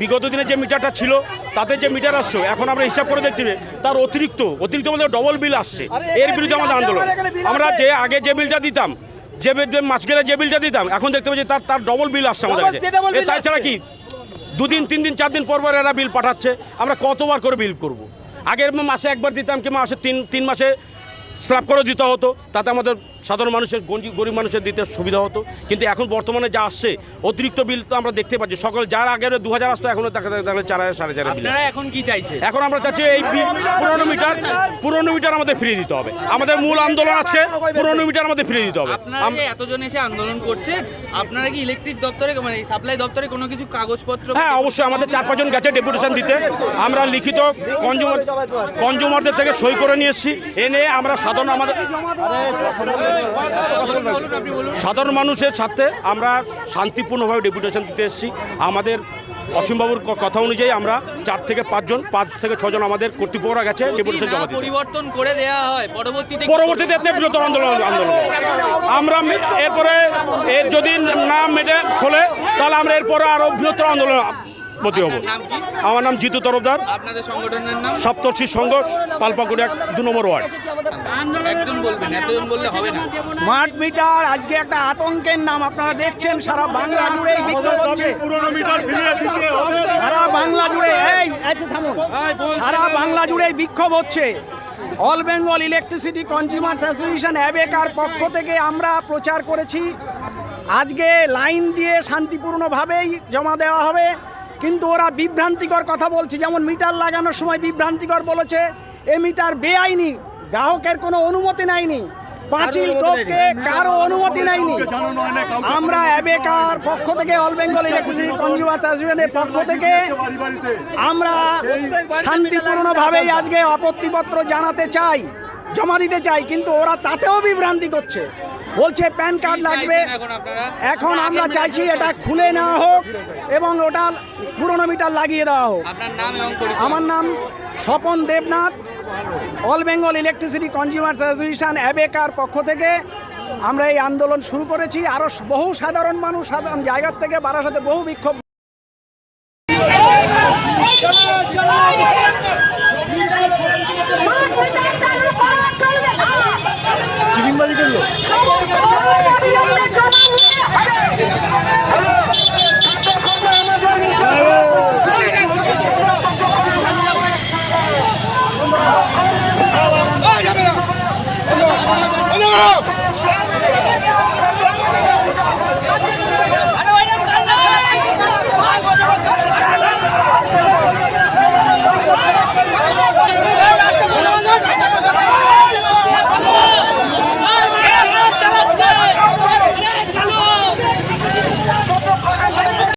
বিগত দিনে যে মিটারটা ছিল তাতে যে মিটার আসছে এখন আমরা হিসাব করে দেখছি তার অতিরিক্ত অতিরিক্ত আমাদের ডবল বিল আসছে। এর বিরুদ্ধে আমাদের আন্দোলন। আমরা যে আগে যে বিলটা দিতাম যে মাস গেলে যে বিলটা দিতাম এখন দেখতে পাচ্ছি তার তার ডবল বিল আসছে আমাদের কাছে। তাছাড়া কি? দুদিন তিন দিন চার দিন পর পর এরা বিল পাঠাচ্ছে। আমরা কতবার করে বিল করব। আগের মাসে একবার দিতাম কি মাসে তিন তিন মাসে স্ল্যাব করে দিতে হতো তাতে আমাদের সাধারণ মানুষের গরিব মানুষের দিতে সুবিধা হতো। কিন্তু এখন বর্তমানে যা আসছে অতিরিক্ত বিল তো আমরা দেখতে পাচ্ছি। সকল যার আগের দু হাজার আসতো এখনও দেখা দেখলে চার হাজার সাড়ে চার বিল এখন কি চাইছে এখন আমরা চাচ্ছি এই পুরনো মিটার পুরনো মিটার আমাদের ফিরিয়ে দিতে হবে। আমাদের মূল আন্দোলন আজকে পুরনো মিটার আমাদের ফিরিয়ে দিতে হবে। আপনারা এতজন এসে আন্দোলন করছেন আপনারা কি ইলেকট্রিক দপ্তরে মানে সাপ্লাই দপ্তরে কোনো কিছু কাগজপত্র হ্যাঁ অবশ্যই আমাদের চার পাঁচজন গেছে ডেপুটেশন দিতে আমরা লিখিত কনজিউমার কনজিউমারদের থেকে সই করে নিয়ে এসেছি। এনে আমরা সাধারণ আমাদের সাধারণ মানুষের সাথে আমরা শান্তিপূর্ণভাবে ডেপুটেশন দিতে এসেছি। আমাদের অসীমবাবুর কথা অনুযায়ী আমরা চার থেকে পাঁচজন পাঁচ থেকে ছজন আমাদের কর্তৃপক্ষরা গেছে ডেপুটেশন জমা পরিবর্তন করে দেওয়া হয় পরবর্তীতে পরবর্তীতে বৃহত্তর আন্দোলন আন্দোলন। আমরা এরপরে এর যদি না মেটে খোলে তাহলে আমরা এরপরে আরও বৃহত্তর আন্দোলন প্রতি হব আপনার নাম কি? আমার নাম জিতু তরফদার। আপনাদের সংগঠনের নাম? সপ্তর্ষি সংঘ পালপাকুড়ি এক দু নম্বর ওয়ার্ড। একজন বলবেন এতজন বললে হবে না। স্মার্ট মিটার আজকে একটা আতঙ্কের নাম আপনারা দেখছেন সারা বাংলা জুড়ে বিক্ষোভ হচ্ছে। সারা বাংলা জুড়ে এই থামুন। সারা বাংলা জুড়ে বিক্ষোভ হচ্ছে। All Bengal electricity consumers association অ্যাবেকার পক্ষ থেকে আমরা প্রচার করেছি। আজকে লাইন দিয়ে শান্তিপূর্ণভাবেই জমা দেওয়া হবে। কিন্তু ওরা বিভ্রান্তিকর কথা বলছে। যেমন মিটার লাগানোর সময় বিভ্রান্তিকর বলেছে এ মিটার বেআইনি গ্রাহকের কোনো অনুমতি নেয়নি পাঁচিল টোপকে কারও অনুমতি নেয়নি। আমরা অ্যাবেকার পক্ষ থেকে অল বেঙ্গল ইলেকট্রিসিটি কনজিউমার অ্যাসোসিয়েশনের পক্ষ থেকে আমরা শান্তিপূর্ণভাবেই আজকে আপত্তিপত্র জানাতে চাই জমা দিতে চাই কিন্তু ওরা তাতেও বিভ্রান্তি করছে। বলছে প্যান কার্ড লাগবে। এখন আমরা চাইছি এটা খুলে নেওয়া হোক এবং ওটা পুরোনো মিটার লাগিয়ে দেওয়া হোক। আমার নাম Swapan Debnath all Bengal electricity consumers association অ্যাবেকার পক্ষ থেকে আমরা এই আন্দোলন শুরু করেছি। আরও বহু সাধারণ মানুষ সাধারণ জায়গার থেকে বারাসাতে বহু বিক্ষোভ